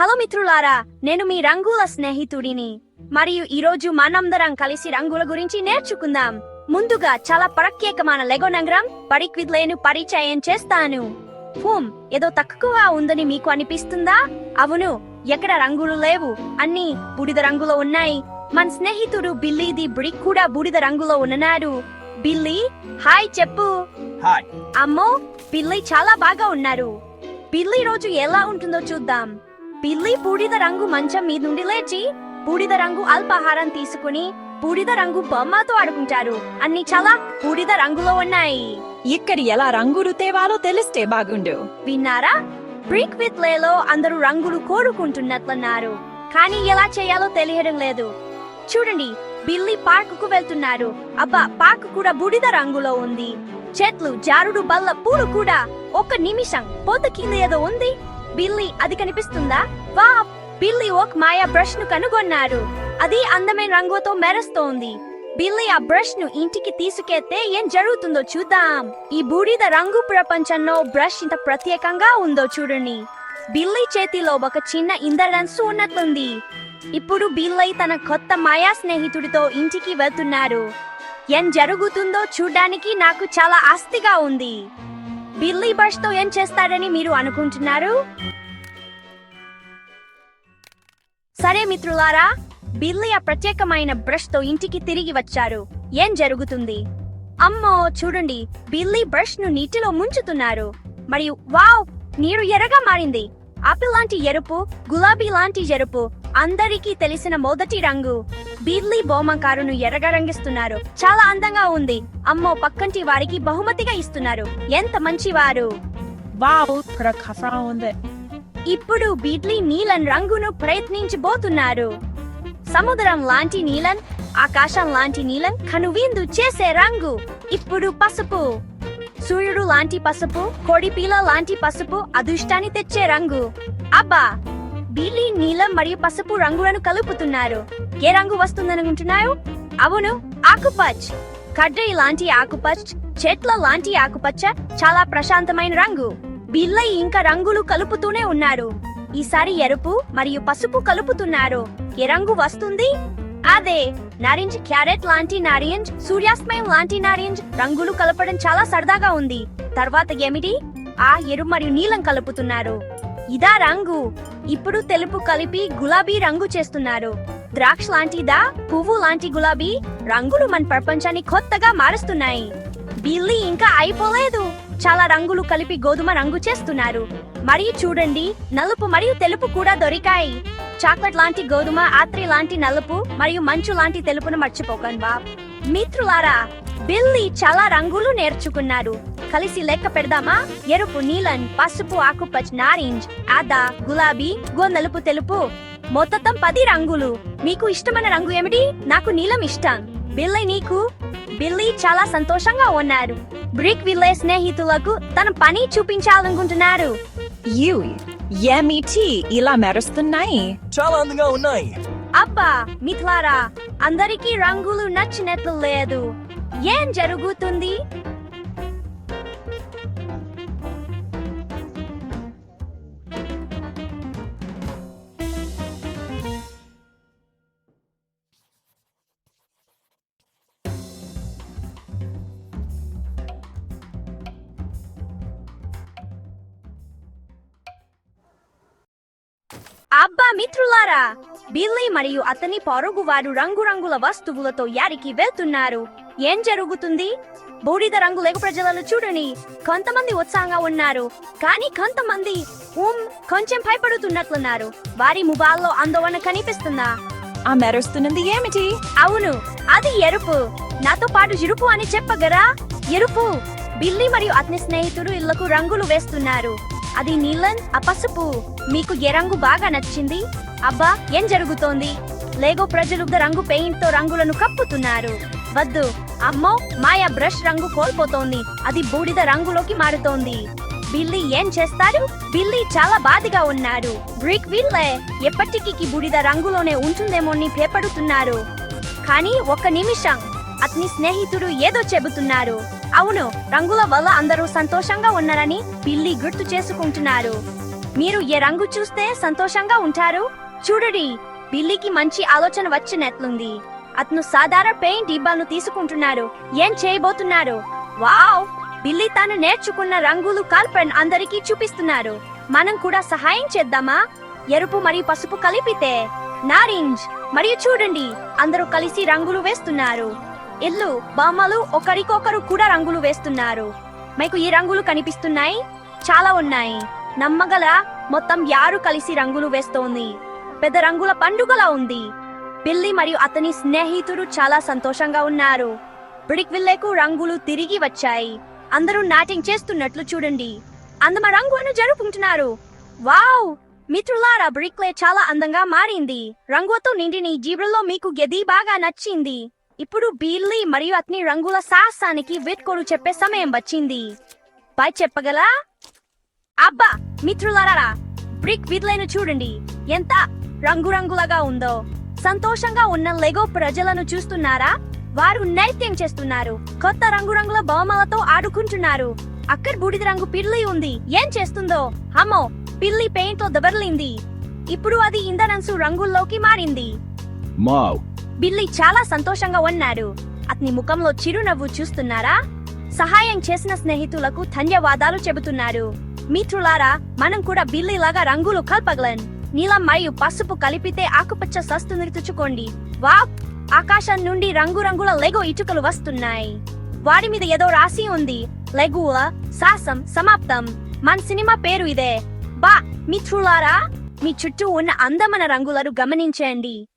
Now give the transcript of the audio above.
Hello మిత్రులారా నేను మీ రంగుల స్నేహితుడిని. మరియు ఈరోజు మనందరం కలిసి రంగుల గురించి నేర్చుకుందాం. ముందుగా చాలా ప్రత్యేకమైన లెగో నగరం పరిక్విద్లేను పరిచయం చేస్తాను. హూమ్ ఏదో తక్కువ ఉందని మీకు అనిపిస్తుందా? అవును ఎక్కడ రంగులు లేవు అన్ని బూడిద రంగులో ఉన్నాయి. మన స్నేహితుడు బిల్లీది బ్రిక్ కూడా బూడిద రంగులో ఉన్నాడు బిల్లీ హాయ్ చెప్పు. హాయ్. అమ్మో పిల్లి చాలా బాగా ఉన్నారు. పిల్లి రోజు ఎలా ఉంటుందో చూద్దాం. పిల్లి బూడిద రంగు మంచం మీద నుండి లేచి బూడిద రంగు అల్పాహారం తీసుకుని బూడిద రంగు బొమ్మతో ఆడుకుంటారు. అన్ని చాలా బూడిద రంగులో ఉన్నాయి. ఇక్కడ ఎలా రంగులు తేవాలో తెలిస్తే బాగుండు. విన్నారా? బ్రిక్ విత్ లేలో అందరూ రంగులు కోరుకుంటున్నట్లన్నారు. కానీ ఎలా చేయాలో తెలియడం లేదు. చూడండి బిల్లి పార్క్కు వెళ్తున్నారు. అబ్బా పార్క్ కూడా బూడిద రంగులో ఉంది. చెట్లు జారుడు బల్ల పూలు కూడా. ఒక నిమిషం పోత కింద ఏదో ఉంది. బిల్లి అది కనిపిస్తుందా? వా బిల్లి ఒక మాయా బ్రష్ను కనుగొన్నారు అది అందమైన రంగుతో మెరుస్తోంది. బిల్లి ఆ బ్రష్ను ఇంటికి తీసుకెళ్తే ఏం జరుగుతుందో చూద్దాం. ఈ బూడిద రంగు ప్రపంచంలో బ్రష్ ఇంత ప్రత్యేకంగా ఉందో చూడండి. బిల్లి చేతిలో ఒక చిన్న ఇంద్రధనుస్సు ఉన్నట్లుంది. ఇప్పుడు బిల్లై తన కొత్త మాయా స్నేహితుడితో ఇంటికి వెళ్తున్నారు ఏం జరుగుతుందో చూడ్డానికి నాకు చాలా ఆస్తిగా ఉంది. బిల్లీ బ్రష్తో ఏం చేస్తాడని మీరు అనుకుంటున్నారు? సరే మిత్రులారా బిల్లీ ఆ ప్రత్యేకమైన బ్రష్తో ఇంటికి తిరిగి వచ్చారు. ఏం జరుగుతుంది? అమ్మో చూడండి బిల్లీ బ్రష్ను నీటిలో ముంచుతున్నారు. మరియు వావ్ నీరు ఎర్రగా మారింది. ఆపిల్ లాంటి ఎరుపు గులాబీ లాంటి ఎరుపు అందరికీ తెలిసిన మొదటి రంగు. బిల్లీ బొమ్మకారును ఎర్రగా రంగిస్తున్నారు చాలా అందంగా ఉంది. అమ్మో పక్కంటి వారికి బహుమతిగా ఇస్తున్నారు. ఎంత కఫరా ఉంది. ఇప్పుడు బీడ్లీ నీలం రంగును ప్రయత్నించబోతున్నారు. సముద్రం లాంటి నీలం ఆకాశం లాంటి నీలం కనువిందు చేసే రంగు. ఇప్పుడు పసుపు. సూర్యుడు లాంటి పసుపు కోడిపీల లాంటి పసుపు అదృష్టాన్ని తెచ్చే రంగు. అబ్బా! బీలీ నీలం మరియు పసుపు రంగులను కలుపుతున్నారు. ఏ రంగు వస్తుందనుకుంటున్నారు అవును ఆకుపచ్ కడ్డై లాంటి ఆకుపచ్చ చెట్ల లాంటి ఆకుపచ్చ చాలా ప్రశాంతమైన రంగు. బిల్లై ఇంకా రంగులు కలుపుతూనే ఉన్నారు. ఈసారి ఎరుపు మరియు పసుపు కలుపుతున్నారు. ఏ రంగు వస్తుంది? అదే నారింజ్ క్యారెట్ లాంటి నారింజ్ సూర్యాస్తమయం లాంటి నారింజ్ రంగులు కలపడం చాలా సరదాగా ఉంది. తర్వాత ఏమిటి? ఆ ఎరుపు మరియు నీలం కలుపుతున్నారు. ఇదా రంగు. ఇప్పుడు తెలుపు కలిపి గులాబీ రంగు చేస్తున్నారు. ద్రాక్ష లాంటిదా పువ్వు లాంటి గులాబీ రంగులు మన ప్రపంచాన్ని కొత్తగా మారుస్తున్నాయి. బిల్లి ఇంకా అయిపోలేదు. చాలా రంగులు కలిపి గోధుమ రంగు చేస్తున్నారు. మరియు చూడండి నలుపు మరియు తెలుపు కూడా దొరికాయి. చాక్లెట్ లాంటి గోధుమ ఆత్రి లాంటి నలుపు మరియు మంచు లాంటి తెలుపును మర్చిపోకండి బా మిత్రులారా బిల్లి చాలా రంగులు నేర్చుకున్నారు. కలిసి లెక్క పెడదామా? ఎరుపు నీలం పసుపు ఆకుపచ్చ నారింజ్ ఆదా గులాబీ గోనలుపు తెలుపు. మొత్తం పది రంగులు. మీకు ఇష్టమైన రంగు ఏమిటి? నాకు నీలం ఇష్టం. బిల్లై నీకు? బిల్లీ చాలా సంతోషంగా ఉన్నారు. బ్రిక్ విల్లే స్నేహితులకు తన పని చూపించాలనుకుంటున్నారు. యు ఏమిటి ఇలా మెరుస్తున్నాయి? చాలా అందంగా ఉన్నాయి. అబ్బా మిథ్లారా అందరికీ రంగులు నచ్చినట్లు లేదు. ఏం జరుగుతుంది? అబ్బా మిత్రులారా బిల్లీ మరియు అతని పొరుగు వారు రంగురంగుల వస్తువులతో యారికి వెళ్తున్నారు. ఏం జరుగుతుంది? బూడిద రంగు లేకు ప్రజలను చూడని కొంతమంది ఉత్సాహంగా ఉన్నారు. కానీ కొంతమంది ఉమ్ కొంచెం భయపడుతున్నట్లున్నారు. వారి ముఖాల్లో ఆందోళన కనిపిస్తుందా? ఆ మెరుస్తున్నది ఏమిటి? అవును అది ఎరుపు. నాతో పాటు ఎరుపు అని చెప్పగరా? ఎరుపు బిల్లి మరియు అతని స్నేహితుడు ఇళ్ళకు రంగులు వేస్తున్నారు. అది నీలం ఆ పసుపు. మీకు ఏ రంగు బాగా నచ్చింది? అబ్బా ఏం జరుగుతోంది? లేగో ప్రజలు రంగు పెయింట్తో రంగులను కప్పుతున్నారు. వద్దు. అమ్మో మాయా బ్రష్ రంగు కోల్పోతోంది. అది బూడిద రంగులోకి మారుతోంది. బిల్లి ఏం చేస్తారు? బిల్లి చాలా బాధగా ఉన్నారు. బ్రిక్ విల్లే ఎప్పటికీ బూడిద రంగులోనే ఉంటుందేమో అని భయపడుతున్నారు. కానీ ఒక నిమిషం. అతని స్నేహితుడు ఏదో చెబుతున్నారు. అవును రంగుల వల్ల అందరూ సంతోషంగా ఉన్నారని పిల్లి గుర్తు చేసుకుంటున్నారు. మీరు ఏ రంగు చూస్తే సంతోషంగా ఉంటారు? చూడండి బిల్లీకి మంచి ఆలోచన వచ్చినట్లుంది. అతను సాధారణ పెయింట్ డిబ్బాను తీసుకుంటున్నారు. ఏం చేయబోతున్నారు? వావ్! బిల్లీ తాను నేర్చుకున్న రంగులు కల్పన్ అందరికీ చూపిస్తున్నారు. మనం కూడా సహాయం చేద్దామా? ఎరుపు మరియు పసుపు కలిపితే. నారింజ్! మరియు చూడండి అందరూ కలిసి రంగులు వేస్తున్నారు. ఇల్లు బొమ్మలు ఒకరికొకరు కూడా రంగులు వేస్తున్నారు. మీకు ఈ రంగులు కనిపిస్తున్నాయి? చాలా ఉన్నాయి. నమ్మగల మొత్తం యారు కలిసి రంగులు వేస్తోంది. పెద్ద రంగుల పండుగలా ఉంది. బిల్లి మరియు అతని స్నేహితుడు చాలా సంతోషంగా ఉన్నారు. బ్రిక్ విల్లేకు రంగులు తిరిగి వచ్చాయి. అందరూ నాట్యం చేస్తున్నట్లు చూడండి. అందమ రంగును జరుపుకుంటున్నారు. వావ్! మిత్రులారా బ్రిక్లే చాలా అందంగా మారింది. రంగుతో నిండిన ఈ జీబ్రలో మీకు గది బాగా నచ్చింది. ఇప్పుడు బిల్లి మరియు అతని రంగుల సాహసానికి వీడ్కోలు చెప్పే సమయం వచ్చింది. బై చెప్పగలా? అబ్బా మిత్రులారా బ్రిక్ విడ్లేను చూడండి ఎంత రంగురంగులగా ఉందో. సంతోషంగా ఉన్న లెగో ప్రజలను చూస్తున్నారా? వారు నైత్యం చేస్తున్నారు కొత్త రంగురంగుల బొమ్మలతో ఆడుకుంటున్నారు. అక్కడ బూడిద రంగు పిల్లి ఉంది ఏం చేస్తుందో? అమ్మో పిల్లి పెయింట్లో దబర్లింది ఇప్పుడు అది ఇంధనన్సు రంగుల్లోకి మారింది. మావ్ బిల్లి చాలా సంతోషంగా ఉన్నాడు అతని ముఖంలో చిరునవ్వు చూస్తున్నారా? సహాయం చేసిన స్నేహితులకు ధన్యవాదాలు చెబుతున్నారు. మిత్రులారా మనం కూడా బిల్లి లాగా రంగులు కల్పగలం. నీలం మరియు పసుపు కలిపితే ఆకుపచ్చ సస్తుని తుచుకోండి వా ఆకాశం నుండి రంగురంగుల లెగో ఇటుకలు వస్తున్నాయి. వాడి మీద ఏదో రాసి ఉంది. లెగువ సాసం సమాప్తం. మన సినిమా పేరు ఇదే. బా! మిత్రులారా మీ చుట్టూ ఉన్న అందమైన రంగులను గమనించండి.